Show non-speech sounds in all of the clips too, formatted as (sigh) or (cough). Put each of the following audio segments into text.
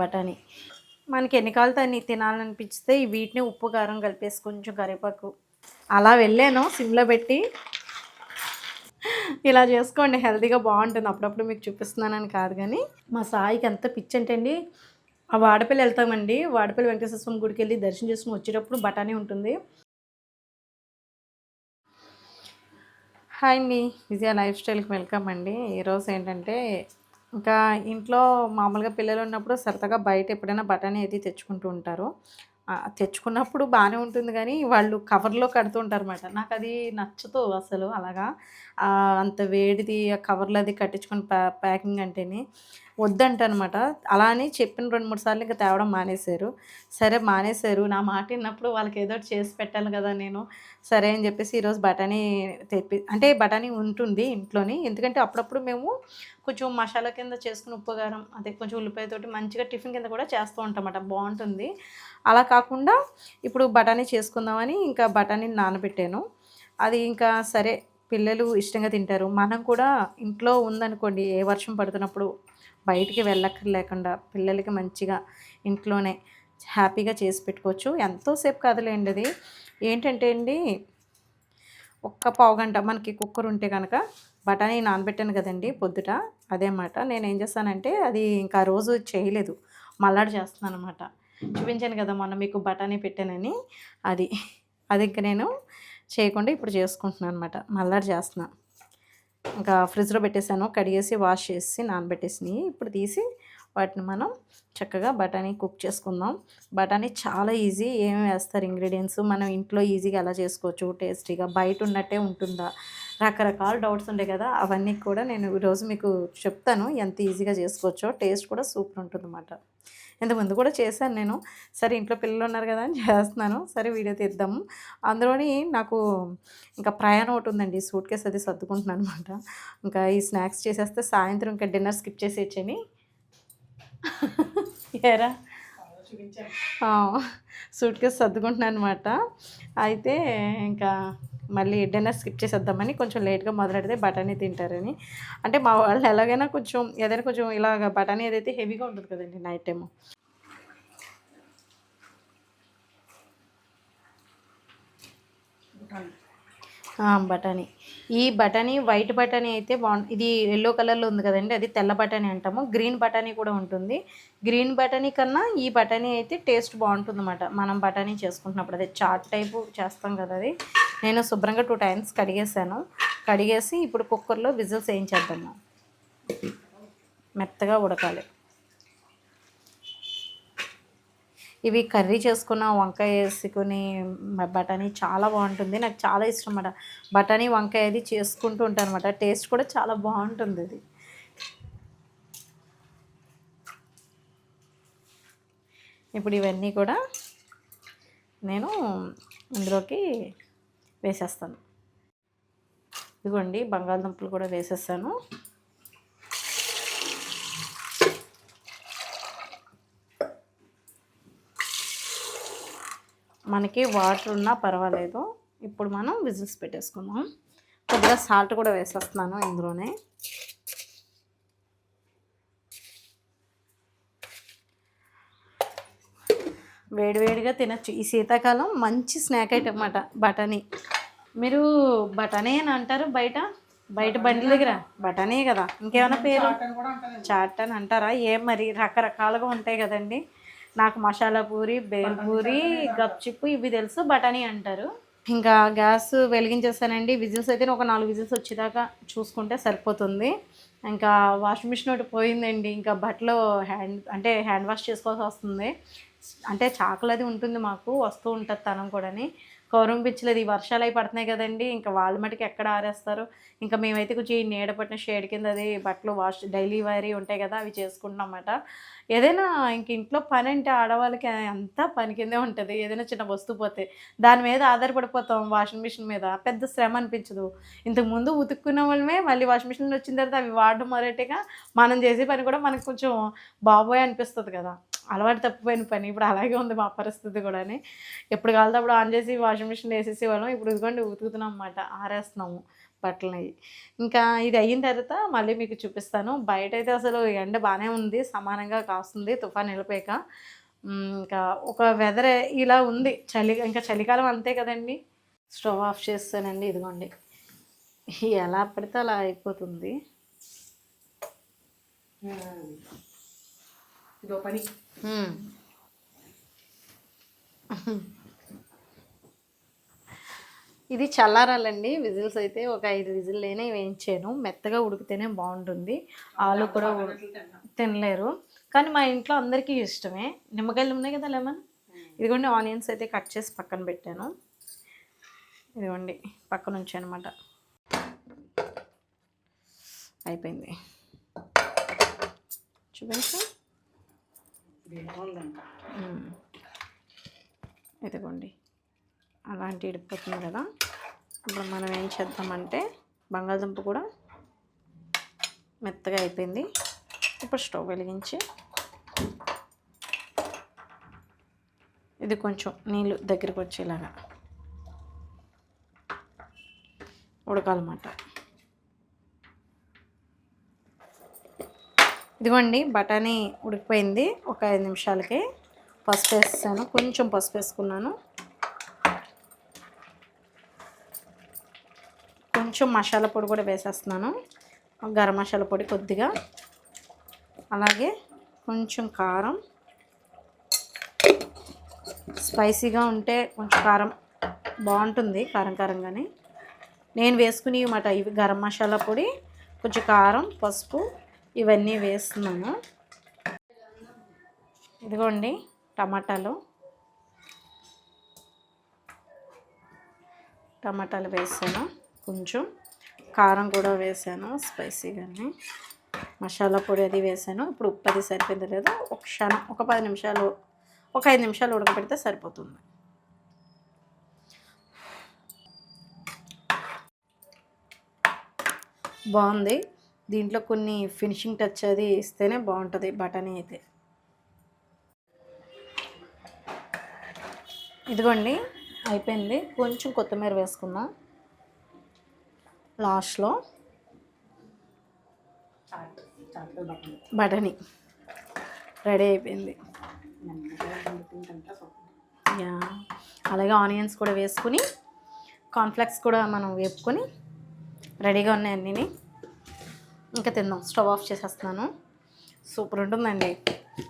బఠానీ. మనకి ఎన్ని కావాలితే అన్ని తినాలనిపిస్తే ఈ వీటిని ఉప్పు కారం కలిపేసి కొంచెం కరివేపాకు. అలా వెళ్ళాను సిమ్లో పెట్టి. ఇలా చేసుకోండి హెల్తీగా బాగుంటుంది. అప్పుడప్పుడు మీకు చూపిస్తున్నానని కాదు కానీ. మా సాయికి ఎంత పిచ్చి అంటే అండి ఆ వాడపల్లి వెళ్తామండి. వాడపల్లి వెంకటేశ్వర స్వామి గుడికి వెళ్ళి దర్శనం చేసుకుని వచ్చేటప్పుడు బఠానీ ఉంటుంది. హాయ్ అండి. విజయ లైఫ్ స్టైల్కి వెల్కమ్ అండి. ఈరోజు ఏంటంటే ఇంకా ఇంట్లో మామూలుగా పిల్లలు ఉన్నప్పుడు సరదాగా బయట ఎప్పుడైనా బఠానీ అయితే తెచ్చుకుంటూ ఉంటారు. తెచ్చుకున్నప్పుడు బాగానే ఉంటుంది కానీ వాళ్ళు కవర్లో కడుతూ ఉంటారు అనమాట నాకు అది నచ్చదు అసలు అలాగా. అంత వేడిది ఆ కవర్లో అది కట్టించుకుని ప్యా ప్యాకింగ్ అంటేనే వద్దంటనమాట అలా అని చెప్పిన రెండు మూడు సార్లు ఇంకా తేవడం మానేశారు. సరే మానేశారు. నా మాట విన్నప్పుడు వాళ్ళకి ఏదో ఒకటి చేసి పెట్టాలి కదా నేను. సరే అని చెప్పేసి ఈరోజు బఠానీ తెప్పి అంటే బఠానీ ఉంటుంది ఇంట్లోని. ఎందుకంటే అప్పుడప్పుడు మేము కొంచెం మసాలా కింద చేసుకుని ఉప్పు కారం అదే కొంచెం ఉల్లిపాయతోటి మంచిగా టిఫిన్ కింద కూడా చేస్తూ ఉంటామట. బాగుంటుంది. అలా కాకుండా ఇప్పుడు బఠానీ చేసుకుందామని ఇంకా బఠానీ నానబెట్టాను. అది ఇంకా సరే పిల్లలు ఇష్టంగా తింటారు. మనం కూడా ఇంట్లో ఉందనుకోండి ఏ వర్షం పడుతున్నప్పుడు బయటికి వెళ్ళక్కర్లేకుండా పిల్లలకి మంచిగా ఇంట్లోనే హ్యాపీగా చేసి పెట్టుకోవచ్చు. ఎంతోసేపు కాదులేండి అది. ఏంటంటే అండి ఒక్క పావు గంట మనకి కుక్కర్ ఉంటే కనుక బఠానీ నానబెట్టాను కదండి పొద్దుట. అదే అన్నమాట నేను ఏం చేస్తానంటే అది ఇంకా ఆ రోజు చేయలేదు. మల్లాడు చేస్తున్నాను అనమాట చూపించాను కదా మొన్న మీకు బఠానీ పెట్టానని. అది అది ఇంకా నేను చేయకుండా ఇప్పుడు చేసుకుంటున్నాను అనమాట మళ్ళీ చేస్తున్నా. ఇంకా ఫ్రిడ్జ్లో పెట్టేశాను కడిగేసి వాష్ చేసి నానబెట్టేసినాయి ఇప్పుడు తీసి వాటిని మనం చక్కగా బఠానీ కుక్ చేసుకుందాం. బఠానీ చాలా ఈజీ ఏమేమి వేస్తారు ఇంగ్రీడియంట్స్? మనం ఇంట్లో ఈజీగా ఎలా చేసుకోవచ్చు? టేస్టీగా బయట ఉన్నట్టే ఉంటుందా? రకరకాల డౌట్స్ ఉంటాయి కదా అవన్నీ కూడా నేను ఈరోజు మీకు చెప్తాను. ఎంత ఈజీగా చేసుకోవచ్చో టేస్ట్ కూడా సూపర్ ఉంటుంది అన్నమాట ఇంతకుముందు కూడా చేశాను నేను. సరే ఇంట్లో పిల్లలు ఉన్నారు కదా అని చేస్తున్నాను. సరే వీడియో తీద్దాము. అందులోని నాకు ఇంకా ప్రయాణం ఒకటి ఉందండి. సూట్ కేసు అది సర్దుకుంటున్నాను అనమాట ఇంకా ఈ స్నాక్స్ చేసేస్తే సాయంత్రం ఇంకా డిన్నర్ స్కిప్ చేసేయచ్చని ఏరా? సూట్ కేసు సర్దుకుంటున్నాను అనమాట అయితే ఇంకా మళ్ళీ డిన్నర్ స్కిప్ చేసేద్దామని కొంచెం లేట్గా మొదలెడితే బఠానీ తింటారని. అంటే మా వాళ్ళు ఎలాగైనా కొంచెం ఏదైనా కొంచెం ఇలాగ బఠానీ ఏదైతే హెవీగా ఉంటుంది కదండి నైట్ టైము. ఆ, బఠానీ. ఈ బఠానీ వైట్ బఠానీ అయితే బాగుంది ఇది ఎల్లో కలర్లో ఉంది కదండి అది తెల్ల బఠానీ అంటాము. గ్రీన్ బఠానీ కూడా ఉంటుంది. గ్రీన్ బఠానీ కన్నా ఈ బఠానీ అయితే టేస్ట్ బాగుంటుంది అన్నమాట మనం బఠానీ చేసుకుంటున్నప్పుడు అదే చాట్ టైపు చేస్తాం కదా అది. నేను శుభ్రంగా టూ టైమ్స్ కడిగేసాను కడిగేసి ఇప్పుడు కుక్కర్లో విజిల్స్ వేయించేద్దాము మెత్తగా ఉడకాలి. ఇవి కర్రీ చేసుకున్న వంకాయ వేసుకుని బఠానీ చాలా బాగుంటుంది. నాకు చాలా ఇష్టం అన్నమాట బఠానీ వంకాయ అది చేసుకుంటూ ఉంటాను అనమాట టేస్ట్ కూడా చాలా బాగుంటుంది ఇది ఇప్పుడు ఇవన్నీ కూడా నేను ఇందులోకి వేసేస్తాను. ఇదిగోండి బంగాళదుంపలు కూడా వేసేస్తాను. మనకి వాటర్ ఉన్నా పర్వాలేదు. ఇప్పుడు మనం విజిల్స్ పెట్టేసుకుందాం. కొద్దిగా సాల్ట్ కూడా వేసేస్తున్నాను ఇందులోనే. వేడివేడిగా తినచ్చు. ఈ శీతాకాలం మంచి స్నాక్ ఐటమ్ అన్నమాట బఠానీ. మీరు బఠానీ అని అంటారు బయట? బయట బండి దగ్గర? బఠానీ కదా. ఇంకేమైనా పేరు? చాట్ అని అంటారా? ఏం మరి రకరకాలుగా ఉంటాయి కదండి. నాకు మసాలా పూరి బేల్ పూరి గప్చిప్పు ఇవి తెలుసు బఠానీ అంటారు. ఇంకా గ్యాస్ వెలిగించేస్తానండి విజిల్స్ అయితే ఒక నాలుగు విజిల్స్ వచ్చేదాకా చూసుకుంటే సరిపోతుంది. ఇంకా వాషింగ్ మిషన్ ఒకటి పోయిందండి. ఇంకా బట్టలు హ్యాండ్ అంటే హ్యాండ్ వాష్ చేసుకోవాల్సి వస్తుంది. అంటే చాకులు అది ఉంటుంది మాకు వస్తూ ఉంటుంది తనం కూడాని. కౌరం పిచ్చలేదు. ఈ వర్షాలు అయి పడుతున్నాయి కదండి. ఇంకా వాళ్ళ మటుకు ఎక్కడ ఆరేస్తారు? ఇంకా మేమైతే కొంచెం ఈ నీడ పట్టిన షేడ్ కింద అది బట్టలు వాష్ డైలీ వైరీ ఉంటాయి కదా అవి చేసుకుంటున్నాం అన్నమాట ఏదైనా ఇంక ఇంట్లో పని అంటే ఆడవాళ్ళకి అంతా పని కిందే ఉంటుంది. ఏదైనా చిన్న వస్తువు పోతే దాని మీద ఆధారపడిపోతాం వాషింగ్ మిషన్ మీద. పెద్ద శ్రమ అనిపించదు. ఇంతకు ముందు ఉతుక్కున్న వాళ్ళమే మళ్ళీ వాషింగ్ మిషన్ వచ్చిన తర్వాత అవి వాడడం మొదటిగా మనం చేసే పని కూడా మనకు కొంచెం బాబోయ్ అనిపిస్తుంది కదా. అలవాటు తప్పిపోయిన పని. ఇప్పుడు అలాగే ఉంది మా పరిస్థితి కూడా ఎప్పుడు కాలితే అప్పుడు ఆన్ చేసి వాషింగ్ మిషన్ వేసేసి వాళ్ళం ఇప్పుడు ఇదిగోండి ఉతుకుతున్నాం అన్నమాట ఆరేస్తున్నాము బట్టలు ఇంకా ఇది అయిన తర్వాత మళ్ళీ మీకు చూపిస్తాను. బయట అయితే అసలు ఎండ బాగానే ఉంది. సమానంగా కాస్తుంది. తుఫాన్ వెళ్ళిపోయాక. ఇంకా ఒక వెదర్ ఇలా ఉంది. చలి ఇంకా చలికాలం అంతే కదండి. స్టవ్ ఆఫ్ చేస్తానండి. ఇదిగోండి. ఎలా పడితే అలా అయిపోతుంది. ఇదో పని. ఇది చల్లారాలండి. విజిల్స్ అయితే ఒక ఐదు విజిల్లేనే వేయించాను. మెత్తగా ఉడికితేనే బాగుంటుంది. ఆలు కూడా తినలేరు. కానీ మా ఇంట్లో అందరికీ ఇష్టమే. నిమ్మకాయలు ఉన్నాయి కదా లెమన్? ఇదిగోండి ఆనియన్స్ అయితే కట్ చేసి పక్కన పెట్టాను. ఇదిగోండి పక్కన ఉంచాను అనమాట అయిపోయింది. చూపించు. ఇదిగోండి. అలాంటి ఇడిపోతుంది కదా. ఇప్పుడు మనం ఏం చేద్దామంటే బంగాళదుంప కూడా మెత్తగా అయిపోయింది. ఇప్పుడు స్టవ్ వెలిగించి ఇది కొంచెం నీళ్ళు దగ్గరికి వచ్చేలాగా ఉడకాలన్నమాట. ఇదిగోండి బఠానీ ఉడికిపోయింది. ఒక ఐదు నిమిషాలకి పసుపు వేస్తాను కొంచెం పసుపు వేసుకున్నాను. కొంచెం మసాలా పొడి కూడా వేసేస్తున్నాను. గరం మసాలా పొడి కొద్దిగా. అలాగే కొంచెం కారం. స్పైసీగా ఉంటే కొంచెం కారం బాగుంటుంది కారం కారంగానే. నేను వేసుకుని మాట ఇవి గరం మసాలా పొడి కొంచెం కారం పసుపు ఇవన్నీ వేస్తున్నాను. ఇదిగోండి టమాటాలు. టమాటాలు వేసాను కొంచెం. కారం కూడా వేసాను స్పైసీగానే. మసాలా పొడి అది వేసాను. ఇప్పుడు ఉప్పు అది సరిపోయింది లేదా? ఒక క్షణం ఒక పది నిమిషాలు ఒక ఐదు నిమిషాలు ఉడకబెడితే సరిపోతుంది. బాగుంది. దీంట్లో కొన్ని ఫినిషింగ్ టచ్ అది ఇస్తేనే బాగుంటుంది బటానీ అయితే. ఇదిగోండి అయిపోయింది. కొంచెం కొత్తిమీర వేసుకుందాం. లాస్ట్లో బటనీ రెడీ అయిపోయింది. యా. అలాగే ఆనియన్స్ కూడా వేసుకుని కార్న్ఫ్లెక్స్ కూడా మనం వేపుకొని రెడీగా ఉన్నాయి అన్నీ ఇంకా తిందాం. స్టవ్ ఆఫ్ చేసేస్తున్నాను. సూపర్ ఉంటుందండి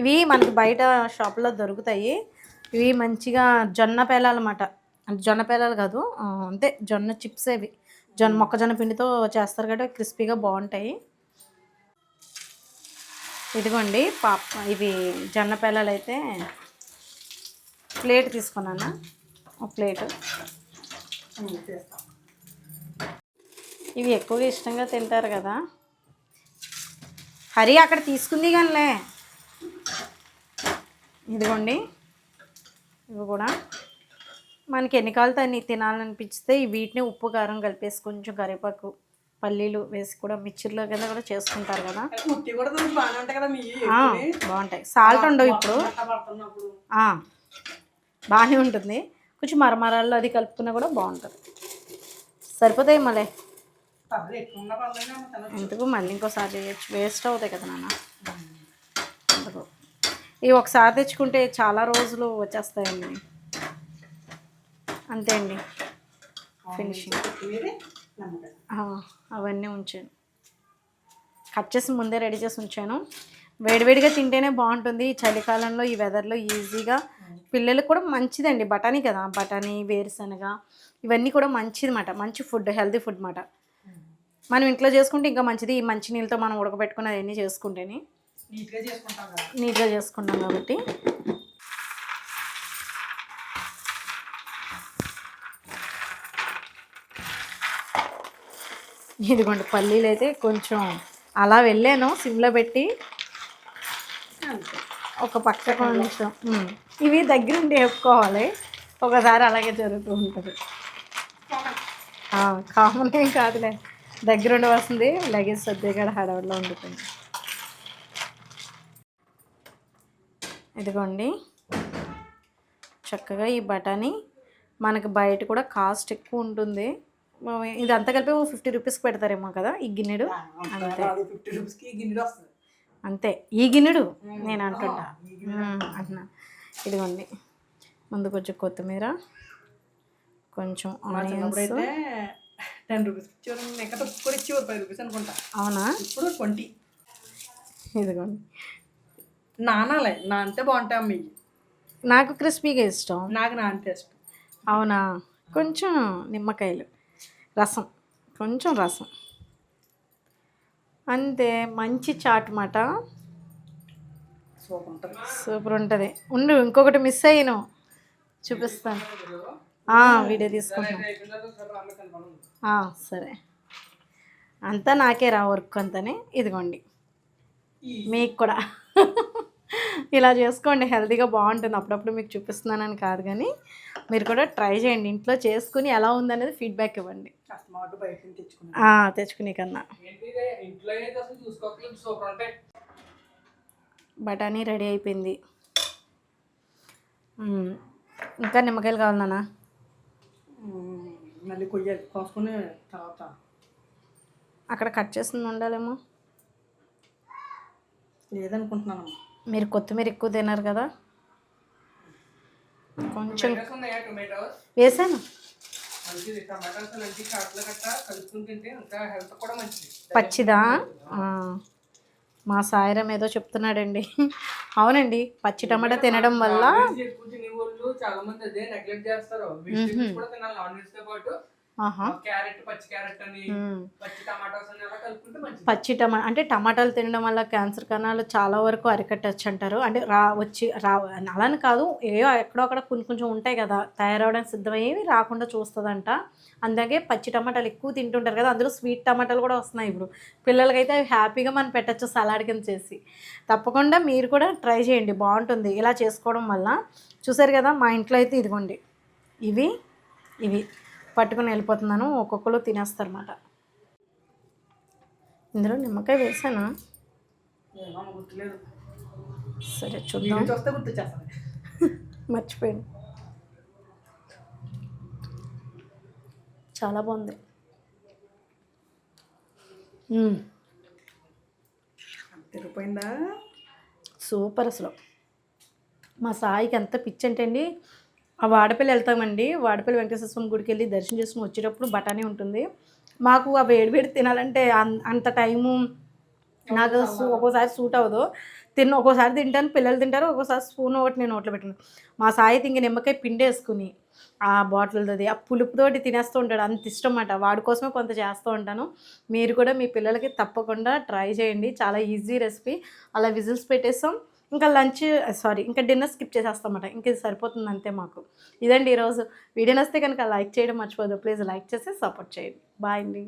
ఇవి మనకి బయట షాప్లో దొరుకుతాయి. ఇవి మంచిగా జొన్న పేలాలన్నమాట అంటే జొన్న పేలాలు కాదు అంతే జొన్న చిప్స్ ఇవి. జొన్న మొక్కజొన్న పిండితో చేస్తారు కాబట్టి క్రిస్పీగా బాగుంటాయి. ఇదిగోండి పాప ఇవి జొన్న పేలాలు అయితే ప్లేట్ తీసుకున్నానా. ఒక ప్లేట్. ఇవి ఎక్కువగా ఇష్టంగా తింటారు కదా. హరి అక్కడ తీసుకుంది కానిలే. ఇదిగోండి. ఇవి కూడా. మనకి ఎన్ని కావాలితే అన్ని తినాలనిపిస్తే వీటిని ఉప్పు కారం కలిపేసి కొంచెం కరివేపాకు పల్లీలు వేసి కూడా మిక్చర్లో కింద కూడా చేసుకుంటారు కదా. బాగుంటాయి. సాల్ట్ ఉండవు ఇప్పుడు. బాగానే ఉంటుంది. కొంచెం మరమరాల్లో అది కలుపుకున్నా కూడా బాగుంటుంది. సరిపోతాయి మళ్ళీ. ఎందుకు? మళ్ళీ ఇంకోసారి చేయొచ్చు. వేస్ట్ అవుతాయి కదా నాన్న. అందుకు ఇవి ఒకసారి తెచ్చుకుంటే చాలా రోజులు వచ్చేస్తాయండి. అంతే అండి. ఫినిషింగ్ అవన్నీ ఉంచాను. కట్ చేసి ముందే రెడీ చేసి ఉంచాను. వేడివేడిగా తింటేనే బాగుంటుంది. ఈ చలికాలంలో ఈ వెదర్లో ఈజీగా పిల్లలకు కూడా మంచిదండి. బఠానీ కదా. బఠానీ వేరుశనగ ఇవన్నీ కూడా మంచిది మాట. మంచి ఫుడ్ హెల్తీ ఫుడ్ మాట. మనం ఇంట్లో చేసుకుంటే ఇంకా మంచిది. ఈ మంచి నీళ్ళతో మనం ఉడకబెట్టుకుని అవన్నీ చేసుకుంటేనే. నీట్గా చేసుకుంటాం కదా. నీట్గా చేసుకుంటాం కాబట్టి. ఇదిగోండి పల్లీలు అయితే కొంచెం అలా వెళ్ళాను సిమ్లో పెట్టి. ఒక పక్క కొంచెం. ఇవి దగ్గరుండి వేపుకోవాలి. ఒకసారి అలాగే జరుగుతూ ఉంటుంది. కామన్ ఏం కాదులే. దగ్గరుండి వస్తుంది. లగేజ్ సర్దేగాడ హడవడిలో ఉండిపోయింది. ఇదిగోండి. చక్కగా ఈ బఠానీ మనకి బయట కూడా కాస్ట్ ఎక్కువ ఉంటుంది. ఇదంతా కలిపి ఫిఫ్టీ రూపీస్కి పెడతారేమో కదా ఈ గిన్నెడు? అంతే. అంతే. ఈ గిన్నెడు నేను అంటుంటా. అంటున్నా. ఇదిగోండి. ముందు కొంచెం కొత్తిమీర కొంచెం ఆనియన్స్. అయితే టెన్ రూపీస్. ఇచ్చేవారు ఎక్కడ కూడా ఇచ్చేవారు ఫైవ్ రూపీస్ అనుకుంటా. అవునా? ఇప్పుడు ట్వంటీ. ఇదిగోండి. నానాలే నానితే బాగుంటాయి అమ్మ. నాకు క్రిస్పీగా ఇష్టం. నాకు నాన్ టేస్ట్ అవునా? కొంచెం నిమ్మకాయలు రసం కొంచెం రసం. అంతే మంచి చాట్ మాట. సూపర్ ఉంటుంది. సూపర్ ఉంటుంది. ఉండు ఇంకొకటి మిస్ అయ్యాను. చూపిస్తాను. వీడియో తీసుకుంటాను ఆ, సరే. అంతా నాకే రా వర్క్ అంతానే. ఇదిగోండి. మీకు కూడా. ఇలా చేసుకోండి. హెల్తీగా బాగుంటుంది. అప్పుడప్పుడు మీకు చూపిస్తున్నానని కాదు కానీ మీరు కూడా ట్రై చేయండి. ఇంట్లో చేసుకుని ఎలా ఉందనేది ఫీడ్బ్యాక్ ఇవ్వండి. తెచ్చుకునే కన్నా. బఠానీ రెడీ అయిపోయింది. ఇంకా నిమ్మకాయలు కావాలన్నా మళ్ళీ కొయ్యాలి. కోసుకుని తర్వాత అక్కడ కట్ చేసింది ఉండాలేమో? లేదనుకుంటున్నాను మీరు కొత్తిమీర ఎక్కువ తిన్నారు కదా? కొంచెం వేసాను. మంచిది. టమాటాస్ మంచి చాట్లో గట్ట కలుపుకుని తింటే ఇంకా హెల్త్ కూడా మంచిది. పచ్చిదా. మా సాయిరం ఏదో చెప్తున్నాడండి. అవునండి పచ్చి టమాటా తినడం వల్ల చాలా మంది అదే నెగ్లెక్ట్ చేస్తారు. వెజిటేబుల్స్ కూడా తినాలి నాన్ వెజ్తో పాటు. క్యారెట్ పచ్చి క్యారెట్ అని. పచ్చి టమాటోస్ అని అలా కలుపుకుంటే మంచిది. పచ్చి టమా అంటే టమాటాలు తినడం వల్ల క్యాన్సర్ కణాలు చాలా వరకు అరికట్టచ్చు అంటారు. అంటే రా వచ్చి రా అలాని కాదు ఏవో ఎక్కడో అక్కడ కొన్ని కొంచెం ఉంటాయి కదా తయారవడానికి సిద్ధమయ్యేవి రాకుండా చూస్తుందంట. అందుకే పచ్చి టమాటాలు ఎక్కువ తింటుంటారు కదా అందులో స్వీట్ టమాటాలు కూడా వస్తున్నాయి ఇప్పుడు. పిల్లలకైతే అవి హ్యాపీగా మనం పెట్టచ్చు సలాడ్ కింద చేసి. తప్పకుండా మీరు కూడా ట్రై చేయండి బాగుంటుంది. ఇలా చేసుకోవడం వల్ల చూసారు కదా మా ఇంట్లో అయితే ఇదిగోండి. ఇవి ఇవి. పట్టుకుని వెళ్ళిపోతున్నాను. ఒక్కొక్కరు తినేస్తారన్నమాట. ఇందులో నిమ్మకాయ వేసానా? సరే చూద్దాం. (laughs) మర్చిపోయాను. చాలా బాగుంది. తిరిగిపోయిందా? సూపర్ అసలు. మా సాయికి ఎంత పిచ్చి అంటే అండి ఆ వాడపల్లి వెళ్తామండి. వాడపల్లి వెంకటేశ్వర స్వామి గుడికి వెళ్ళి దర్శనం చేసుకుని వచ్చేటప్పుడు బఠానీ ఉంటుంది. మాకు ఆ వేడి వేడి తినాలంటే అంత టైము నాకు ఒక్కోసారి సూట్ అవ్వదు. తిన్న ఒక్కోసారి తింటాను పిల్లలు తింటారు ఒక్కోసారి స్పూన్ ఒకటి నేను నోట్లో పెట్టాను. మా సాయి ఇంక నిమ్మకాయ పిండి వేసుకుని ఆ బాటిల్ది ఆ పులుపుతోటి తినేస్తూ ఉంటాడు. అంత ఇష్టం అన్నమాట వాడి కోసమే కొంత చేస్తూ ఉంటాను. మీరు కూడా మీ పిల్లలకి తప్పకుండా ట్రై చేయండి. చాలా ఈజీ రెసిపీ. అలా విజిల్స్ పెట్టేస్తాం. ఇంకా లంచ్ సారీ ఇంకా డిన్నర్ స్కిప్ చేసేస్తాం అన్నమాట ఇంక ఇది సరిపోతుంది అంతే మాకు. ఇదండి ఈరోజు. వీడియో నస్తే కనుక లైక్ చేయడం మర్చిపోదు ప్లీజ్ లైక్ చేసి సపోర్ట్ చేయండి. బాయ్ అండి.